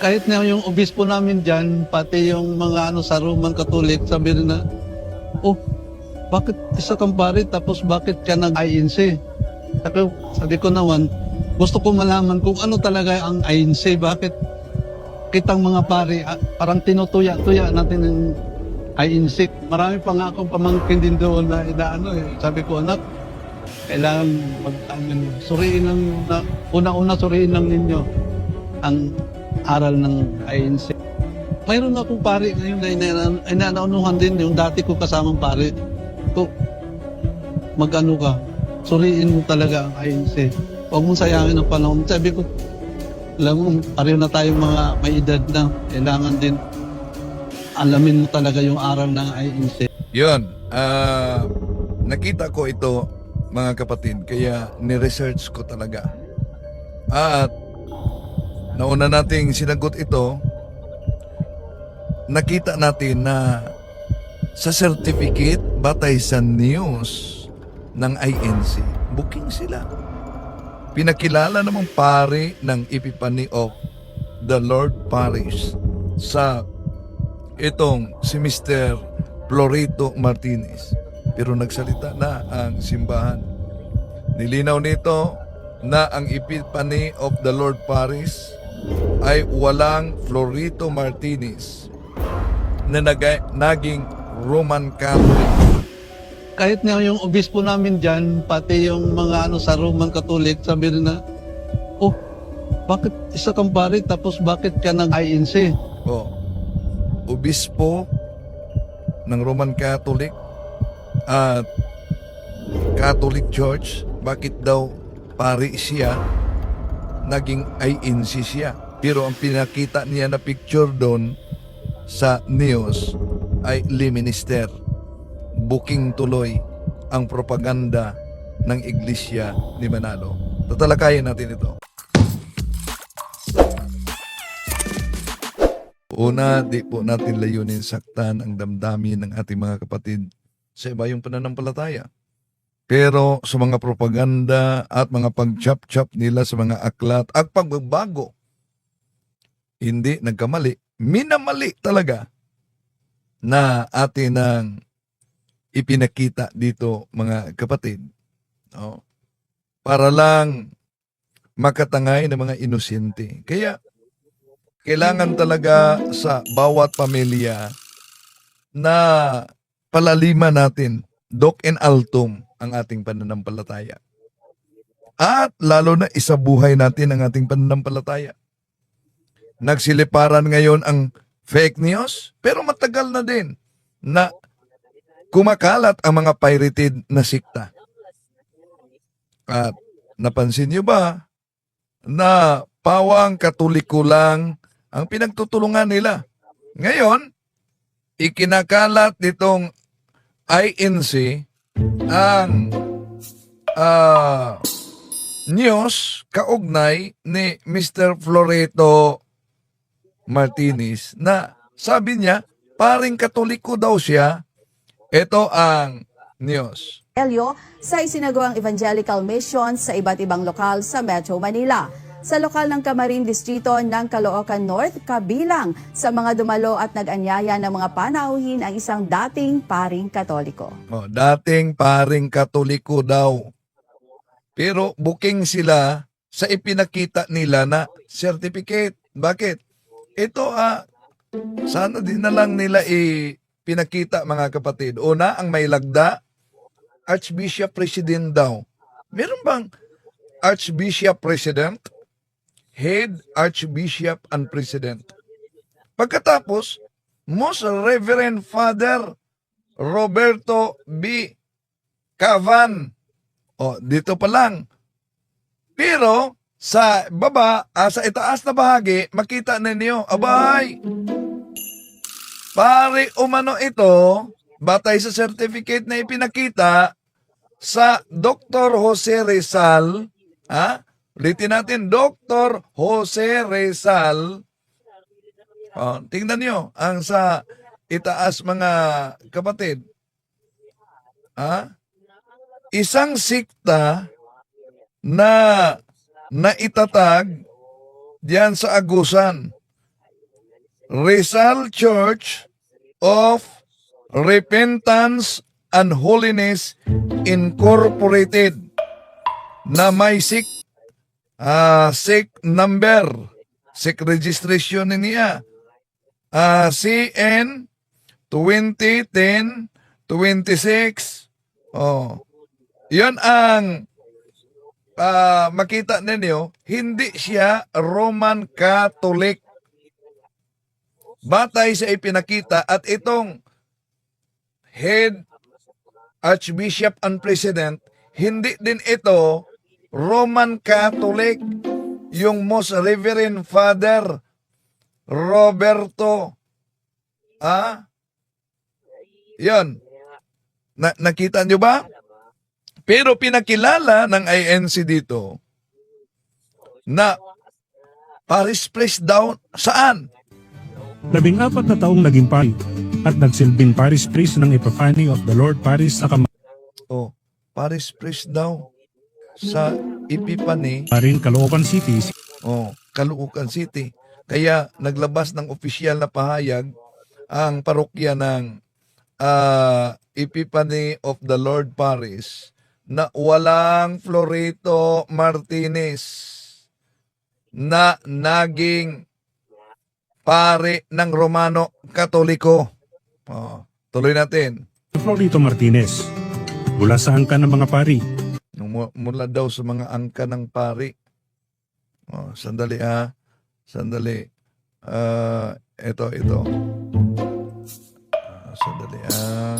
kahit na yung obispo namin dyan, pati yung mga ano sa Roman Catholic, sabi rin na, oh, bakit isa kang pare tapos bakit ka nag-INC? Sabi, sabi ko naman, gusto ko malaman kung ano talaga ang INC, bakit kitang mga pare, ah, parang tinutuya-tuya natin ng INC. Marami pa nga akong pamangkin din doon na inaano eh. Sabi ko, anak, kailangan mag, ano, na, una-una suriin lang ninyo ang aral ng INC. Mayroon akong pare ngayon na ina- inanaunuhan din yung dati ko kasamang pare. Ko, mag-ano ka, suriin mo talaga ang INC. Huwag mong sayangin ang panahon. Sabi ko, alam mo, pareho na tayong mga may edad na. Kailangan din alamin mo talaga yung aral ng INC. Yun, ah, nakita ko ito mga kapatid, kaya ni-research ko talaga. At nauna nating sinagot ito, nakita natin na sa certificate batay sa news ng INC, booking sila. Pinakilala namang pare ng Epipany of the Lord Parish sa itong si Mr. Florito Martinez. Pero nagsalita na ang simbahan. Nilinaw nito na ang Epiphany of the Lord Parish ay walang Florito Martinez na naga- naging Roman Catholic. kahit nga yung obispo namin dyan, pati yung mga ano sa Roman Catholic, sabi rin na, oh, bakit isa kang pare tapos bakit ka nag-INC? O, obispo ng Roman Catholic at Catholic Church, bakit daw pari siya, naging INC siya. Pero ang pinakita niya na picture doon sa news ay Lee Minister. Booking tuloy ang propaganda ng iglesia ni Manalo. Tatalakayin natin ito. Una, di po natin layunin saktan ang damdamin ng ating mga kapatid sa iba yung pananampalataya. Pero sa mga propaganda at mga pag-chop-chop nila sa mga aklat at pagbabago, hindi nagkamali, minamali talaga na atin ang ipinakita dito mga kapatid. No? Para lang makatangay ng mga inosente. Kaya kailangan talaga sa bawat pamilya na palaliman natin, doc and altum, ang ating pananampalataya. At lalo na isabuhay natin ang ating pananampalataya. Nagsiliparan ngayon ang fake news, pero matagal na din na kumakalat ang mga pirated na sikta. At napansin niyo ba na pawang katoliko lang ang pinagtutulungan nila. Ngayon, ikinakalat nitong INC ang ah, news kaugnay ni Mr. Floreto Martinez na sabi niya, paring katoliko daw siya. Ito ang news. Elio sa isinagawang evangelical mission sa iba't ibang lokal sa Metro Manila. Sa lokal ng Camarin Distrito ng Caloocan North, kabilang sa mga dumalo at nag-anyaya ng mga panauhin ang isang dating paring katoliko. Oh, dating paring katoliko daw. Pero booking sila sa ipinakita nila na certificate. Bakit? Ito ah, sana din na lang nila ipinakita mga kapatid. Una, ang may lagda, Archbishop President daw. Meron bang Archbishop President? Head Archbishop and President. Pagkatapos, Most Reverend Father Roberto B. Cavan. O, dito pa lang. Pero, sa baba, ah, sa itaas na bahagi, makita ninyo, abay, pare umano ito, batay sa certificate na ipinakita sa Dr. Jose Rizal, ha? Ulitin natin, Dr. Jose Rizal, Oh, tingnan nyo, ang sa itaas mga kapatid. Ha? Isang sikta na naitatag diyan sa Agusan Rizal Church of Repentance and Holiness Incorporated na may SIC ah SIC number. SIC registration niya. Ah CN 2010 26 oh. Yan ang ah, makita ninyo hindi siya Roman Catholic. Batay sa ipinakita at itong head archbishop and president hindi din ito Roman Catholic yung most reverend father Roberto ah yan na, nakita nyo ba? Pero pinakilala ng INC dito na Paris Place daw saan? Labing apat na taong naging pari at nagsilbing Paris Priest ng Epiphany of the Lord Paris sa Oh, Paris Priest daw sa Epipani, Kamarin, Caloocan City, oh, Caloocan City. Kaya naglabas ng opisyal na pahayag ang parokya ng ah, Epipani of the Lord Paris na walang Florito Martinez na naging pare ng Romano Katoliko. Oh, tuloy natin. Florito Martinez. Mula sa angka ng mga pari, Mu- mula daw sa mga angka ng pari. Oh, sandali ah. Sandali. Ah, ito, ito. Ah, sandali ah.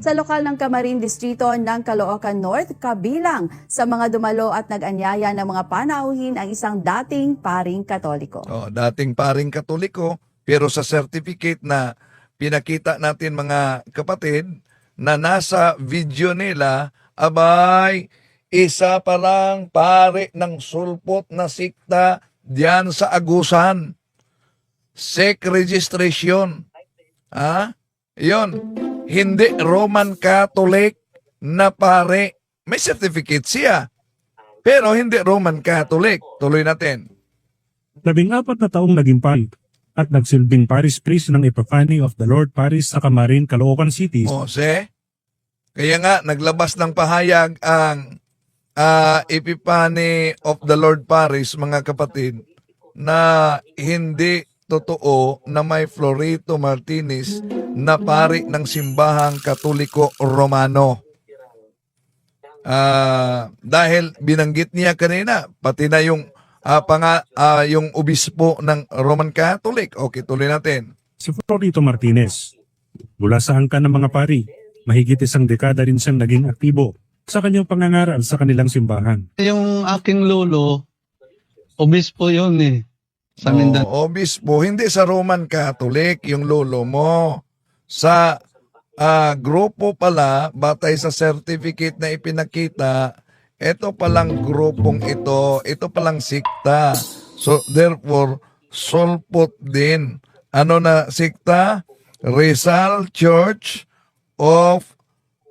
Sa lokal ng Camarin Distrito ng Caloocan North, kabilang sa mga dumalo at nag-anyaya ng mga panauhin ang isang dating paring katoliko. Oh, dating paring katoliko, pero sa certificate na pinakita natin mga kapatid na nasa video nila, abay, isa pa lang pare ng sulpot na sikta diyan sa Agusan. Sec registration. Ha? Yon. Hindi Roman Catholic na pare. May certificate siya. Pero hindi Roman Catholic. Tuloy natin. labing apat na taong naging pari at nagsilbing Paris Priest ng Epiphany of the Lord Paris sa Kamarin, Caloocan City, O, se? Kaya nga, naglabas ng pahayag ang ah, Epipani of the Lord Paris, mga kapatid, na hindi totoo na may Florito Martinez na pari ng simbahang katoliko romano. Ah, dahil binanggit niya kanina, pati na yung ah, panga, ah, yung obispo ng Roman Catholic. Okay, tuloy natin. si Florito Martinez. Mula sa angka ng mga pari, mahigit isang dekada rin siyang naging aktibo sa kanyang pangangaral sa kanilang simbahan. Yung aking lolo, obispo yun eh. Sa Mindanao. Oo, obispo, hindi sa Roman Catholic yung lolo mo. Sa ah, grupo pala, batay sa certificate na ipinakita, ito palang grupong ito, ito palang sikta. So, therefore, sulpot din. Ano na sikta? Rizal Church of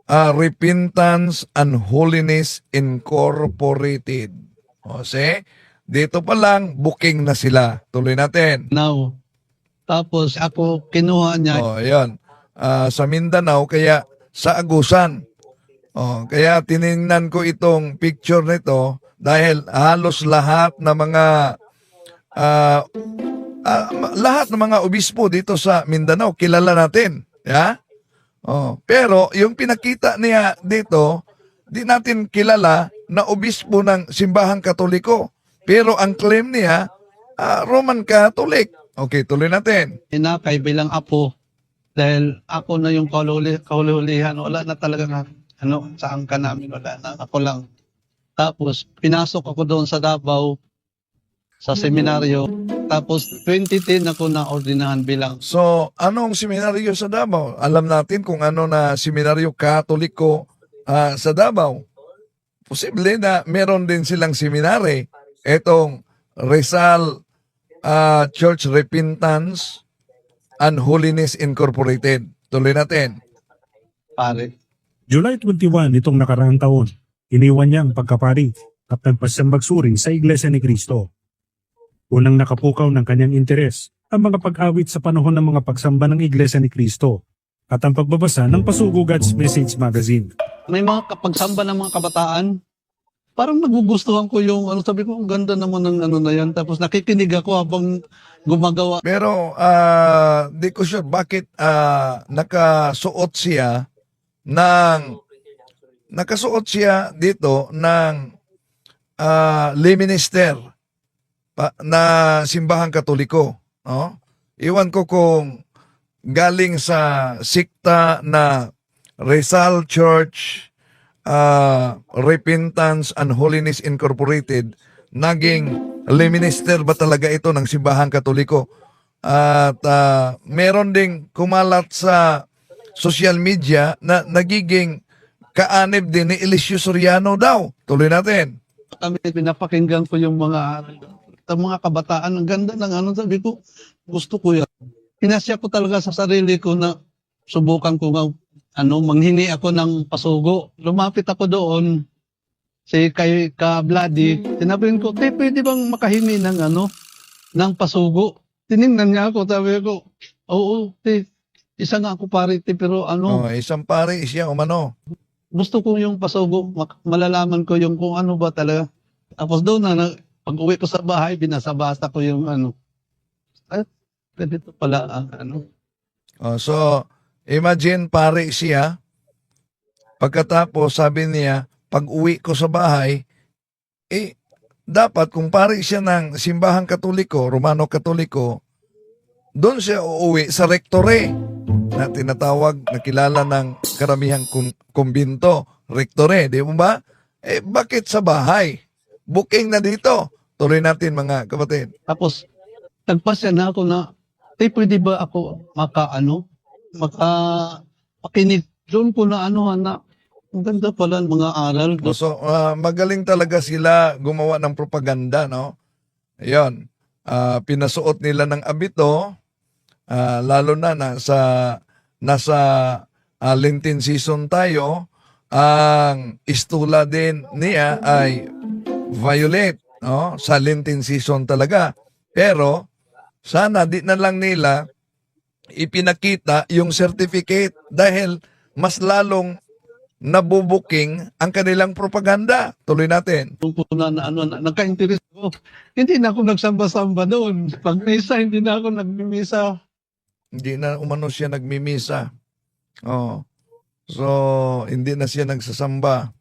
ah, Repentance and Holiness Incorporated. O, see? Dito pa lang, booking na sila. Tuloy natin. Now, tapos ako kinuha niya. Oh, ayan. Ah, sa Mindanao, kaya sa Agusan. Oh, kaya tiningnan ko itong picture nito dahil halos lahat ng mga ah, ma- lahat ng mga obispo dito sa Mindanao kilala natin. Ya? Oh, pero yung pinakita niya dito, di natin kilala na obispo ng simbahang Katoliko. Pero ang claim niya, ah, Roman Catholic. Okay, tuloy natin. inakay bilang apo dahil ako na yung kaululi, kaululihan. Wala na talaga ano, saan ka namin, wala na. Ako lang. Tapos, pinasok ako doon sa Davao, sa seminaryo. Tapos, 2010 ako na ordinahan bilang So, anong seminaryo sa Davao? Alam natin kung ano na seminaryo katoliko ah, sa Davao. Posible na meron din silang seminary. Etong Rizal ah, Church Repentance and Holiness Incorporated. Tuloy natin. pare. July 21 itong nakaraang taon, iniwan niya ang pagkapari at nagpasyang magsuri sa Iglesia ni Cristo. Unang nakapukaw ng kanyang interes ang mga pag-awit sa panahon ng mga pagsamba ng Iglesia ni Cristo at ang pagbabasa ng Pasugo God's Message Magazine. May mga kapagsamba ng mga kabataan, parang nagugustuhan ko yung, ano sabi ko, ang ganda naman ng ano na yan. Tapos nakikinig ako habang gumagawa. Pero ah, di ko sure bakit ah, nakasuot siya ng nakasuot siya dito ng ah, lay minister na simbahang katoliko. No? Iwan ko kung galing sa sikta na Rizal Church ah, Repentance and Holiness Incorporated naging lay minister ba talaga ito ng simbahang katoliko? At ah, meron ding kumalat sa social media na nagiging kaanib din ni Eliseo Soriano daw. Tuloy natin. Kami, pinapakinggan ko yung mga, ang mga kabataan. Ang ganda ng ano, sabi ko, gusto ko yan. Pinasya ko talaga sa sarili ko na subukan ko nga, ano, manghingi ako ng pasugo. Lumapit ako doon, si kay ka Vladi, sinabihin ko, te, pwede bang makahingi ng ano, ng pasugo? Tiningnan niya ako, sabi ko, oo, te, isa nga ako pare, te, pero ano, Oh, isang pare siya umano. gusto ko yung pasugo, malalaman ko yung kung ano ba talaga. Tapos doon na, na pag uwi ko sa bahay, binasa-basa ko yung ano. Ay, pwede to pala ang ano. Oh, so, imagine pare siya. Pagkatapos sabi niya, pag uwi ko sa bahay, eh, dapat kung pare siya ng simbahang katoliko, Romano katoliko, doon siya uuwi sa rektore na tinatawag, na kilala ng karamihang kum- kumbinto, rektore, di mo ba? Eh, bakit sa bahay? Booking na dito. Tuloy natin mga kapatid. Tapos, nagpasya na ako na, eh, pwede ba ako maka, ano, maka, pakinig. Doon ko na ano, na, ang ganda pala ng mga aral. So, ah, magaling talaga sila gumawa ng propaganda, no? Ayun. Ah, pinasuot nila ng abito, ah, lalo na na sa nasa ah, Lenten season tayo, ang istula din niya ay violet, no? Sa Lenten season talaga. Pero sana di na lang nila ipinakita yung certificate dahil mas lalong nabubuking ang kanilang propaganda. Tuloy natin. Ko na, na ano, na, nagka-interest ko. Hindi na ako nagsamba-samba doon. Pag misa, hindi na ako nagmimisa. Hindi na umano siya nagmimisa. Oh. So, hindi na siya nagsasamba.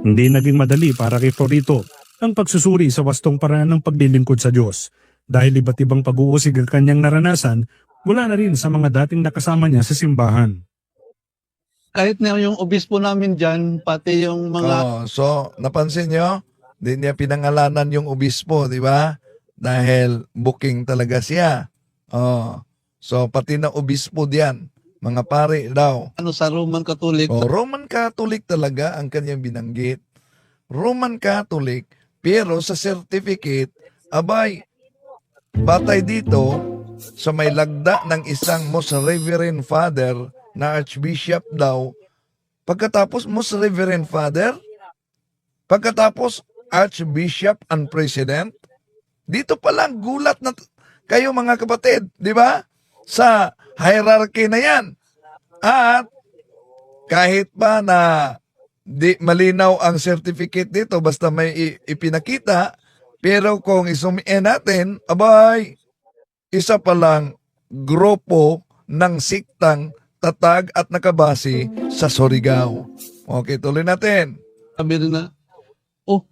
Hindi naging madali para kay Florito ang pagsusuri sa wastong paraan ng paglilingkod sa Diyos dahil iba't ibang pag-uusig ang kanyang naranasan mula na rin sa mga dating nakasama niya sa simbahan. kahit na yung obispo namin dyan, pati yung mga, Oh, so, napansin nyo? Hindi niya pinangalanan yung obispo, di ba? Dahil booking talaga siya. Oh. So, pati na obispo diyan. Mga pare daw. ano sa Roman Catholic, Oh, Roman Catholic talaga ang kanyang binanggit. Roman Catholic, pero sa certificate, abay, batay dito sa may lagda ng isang Most Reverend Father na Archbishop daw, pagkatapos Most Reverend Father, pagkatapos Archbishop and President, dito pa lang gulat na kayo mga kapatid, di ba? Sa hierarchy na yan. At kahit pa na di malinaw ang certificate dito basta may ipinakita pero kung isumiin natin abay isa pa lang grupo ng siktang tatag at nakabase sa Surigao. Okay, tuloy natin. sabi rin na, oh,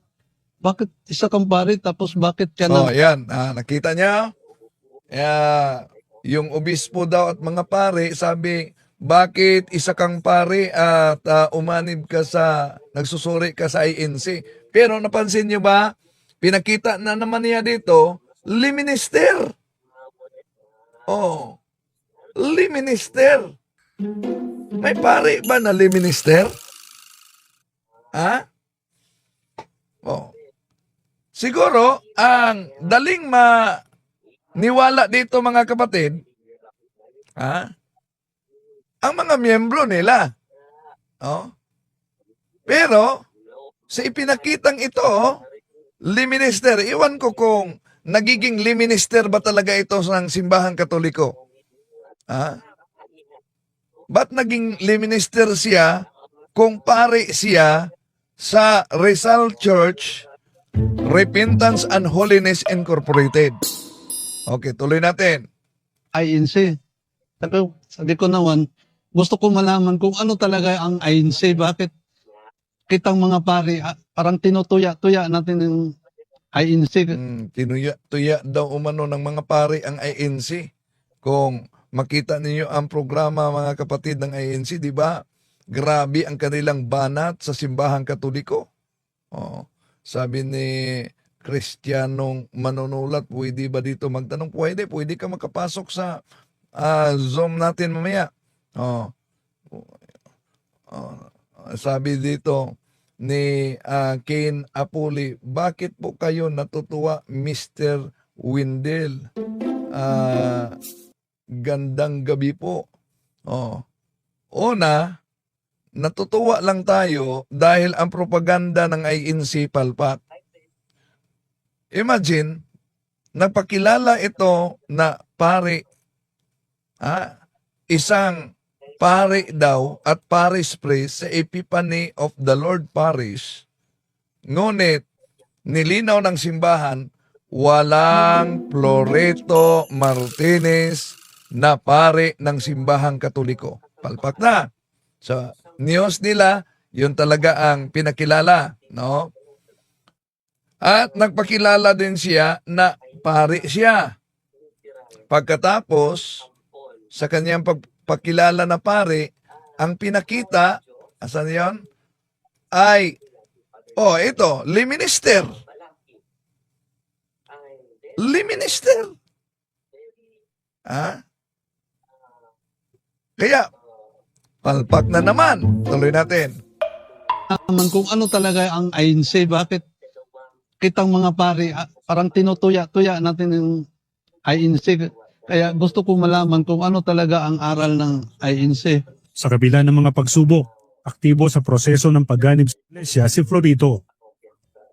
bakit isa kang pare, tapos bakit ka Oh, na, ayan. Ah, nakita niya? Yeah, yung obispo daw at mga pare, sabi, bakit isa kang pare at ah, umanib ka sa, nagsusuri ka sa INC? Pero napansin niyo ba, pinakita na naman niya dito, liminister. Oh, liminister. May pare ba na liminister? Ha? Oh. Siguro, ang daling ma niwala dito mga kapatid, ha? Ang mga miyembro nila. Oh. Pero, sa ipinakitang ito, liminister, iwan ko kung nagiging liminister ba talaga ito ng simbahang katoliko? Ha? Ba't naging liminister siya kung pare siya sa Rizal Church Repentance and Holiness Incorporated? Okay, tuloy natin. INC. Sabi, sabi ko naman, gusto ko malaman kung ano talaga ang INC. Bakit kitang mga pari, ah, parang tinutuya-tuya natin yung INC. Mm, tinuya-tuya daw umano ng mga pare ang INC. Kung makita ninyo ang programa mga kapatid ng INC, di ba? Grabe ang kanilang banat sa simbahang katoliko. Oh, sabi ni Kristiyanong manunulat, pwede ba dito magtanong? Pwede, pwede ka makapasok sa ah, Zoom natin mamaya. Oh. Oh, sabi dito ni ah, Kane Apuli, bakit po kayo natutuwa Mr. Windel? Ah, gandang gabi po. Oh. Una, natutuwa lang tayo dahil ang propaganda ng INC palpak. Imagine, nagpakilala ito na pare, ah, isang pare daw at parish priest sa Epiphany of the Lord Parish. Ngunit, nilinaw ng simbahan, walang Floreto Martinez na pare ng simbahang katoliko. Palpak na. Sa news nila, yun talaga ang pinakilala. No? At nagpakilala din siya na pare siya. Pagkatapos, sa kanyang pagpakilala na pare, ang pinakita, asan yon? Ay, oh, ito, liminister. Liminister. Ah? Kaya, palpak na naman. Tuloy natin. Malaman kung ano talaga ang INC. Bakit kitang mga pari, ah, parang tinutuya-tuya natin yung INC. Kaya gusto ko malaman kung ano talaga ang aral ng INC. Sa kabila ng mga pagsubok, aktibo sa proseso ng pagganib sa iglesia si Florito.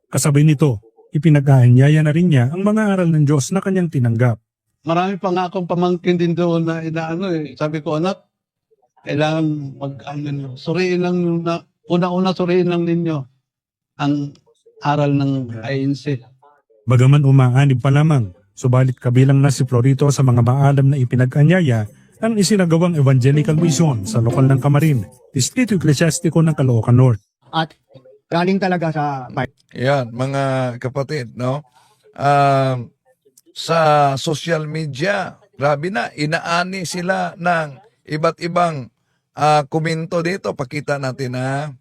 Kasabay nito, ipinag-aanyaya na rin niya ang mga aral ng Diyos na kanyang tinanggap. Marami pa nga akong pamangkin din doon na inaano eh. Sabi ko, anak, kailangan mag, ano, suriin lang una-una suriin lang ninyo ang aral ng INC. Bagaman umaanib pa lamang, subalit kabilang na si Florito sa mga maalam na ipinag-anyaya ang isinagawang evangelical mission sa lokal ng Kamarin, Distrito Eklesiastiko ng Caloocan North. at galing talaga sa Yan, mga kapatid, no? Um, sa social media, grabe na, inaani sila ng iba't ibang ah, komento dito. Pakita natin ha.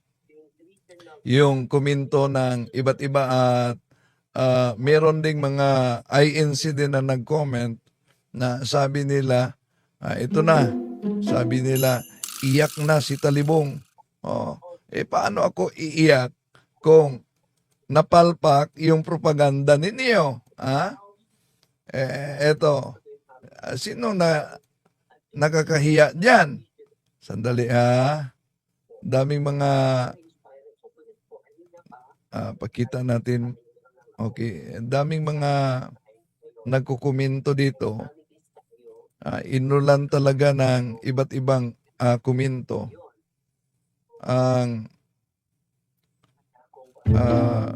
Yung komento ng iba't iba at ah, meron ding mga INC din na nag-comment na sabi nila, ah, ito na, sabi nila, iyak na si Talibong. Oh, eh paano ako iiyak kung napalpak yung propaganda ninyo. Ha? Eh, eto. Sino na nakakahiya dyan? Sandali ha. Daming mga ah, pakita natin. Okay. Daming mga nagkukomento dito. Ah, inulan talaga ng iba't ibang ah, komento. Ang Ah.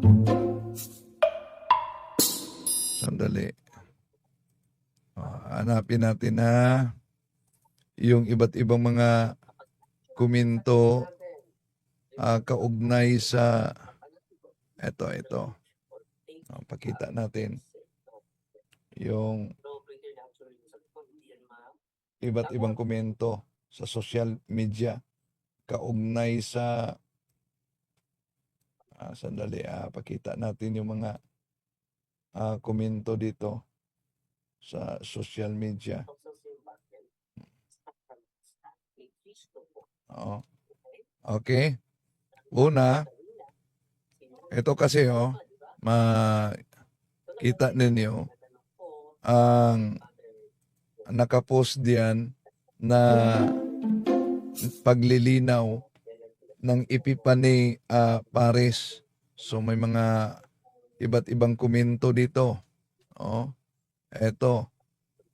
sandali. Ah, hanapin natin ha. Yung iba't ibang mga komento ah, kaugnay sa eto, ito. Ah, pakita natin. Yung iba't ibang komento sa social media kaugnay sa Ah, sandali, ah, pakita natin yung mga ah, komento dito sa social media. Oo. Okay. Una, ito kasi oh, makita ninyo ang nakapost diyan na paglilinaw ng Epipani ah, Paris. So may mga iba't ibang komento dito. Oh, eto.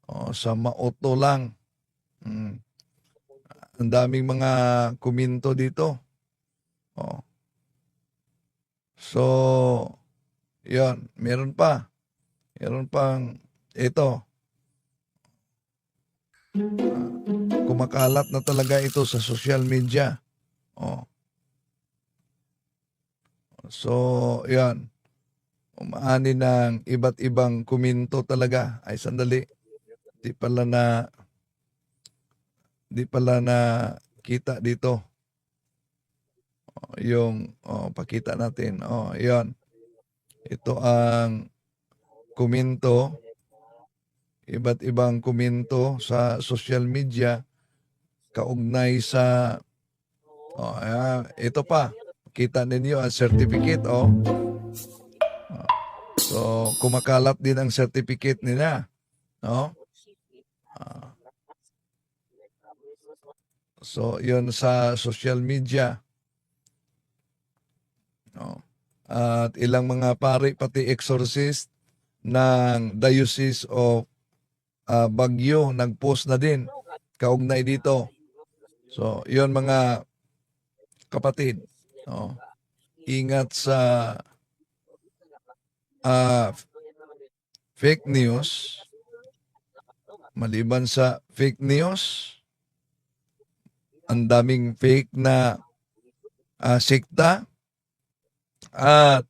Oh, sa Maoto lang. Mm. Ang daming mga kuminto dito. Oh. So, yan. Meron pa. Meron pang ito. Ah, kumakalat na talaga ito sa social media. Oh. So, yan. Umaani ng iba't ibang kuminto talaga. Ay, sandali. Di pala na di pala na kita dito. Yung oh, pakita natin. Oh, 'yon. Ito ang kuminto iba't ibang kuminto sa social media kaugnay sa oh, ayan, ito pa. Kita ninyo ang certificate oh. Oh. So, kumakalat din ang certificate nila. No? Ah. So, yun sa social media. At ilang mga pari, pati exorcist ng Diocese of ah, Baguio, nag-post na din. Kaugnay dito. So, yun mga kapatid. No. Ingat sa ah, fake news. Maliban sa fake news, ang daming fake na ah, sikta at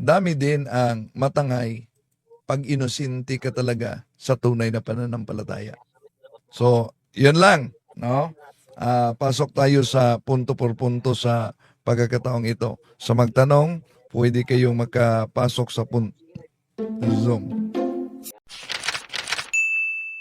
dami din ang matangay pag inusinti ka talaga sa tunay na pananampalataya. So, yun lang, no? Ah, pasok tayo sa punto por punto sa pagkakataong ito. Sa magtanong, pwede kayong makapasok sa punto Zoom.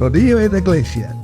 Rodillo et Iglesia,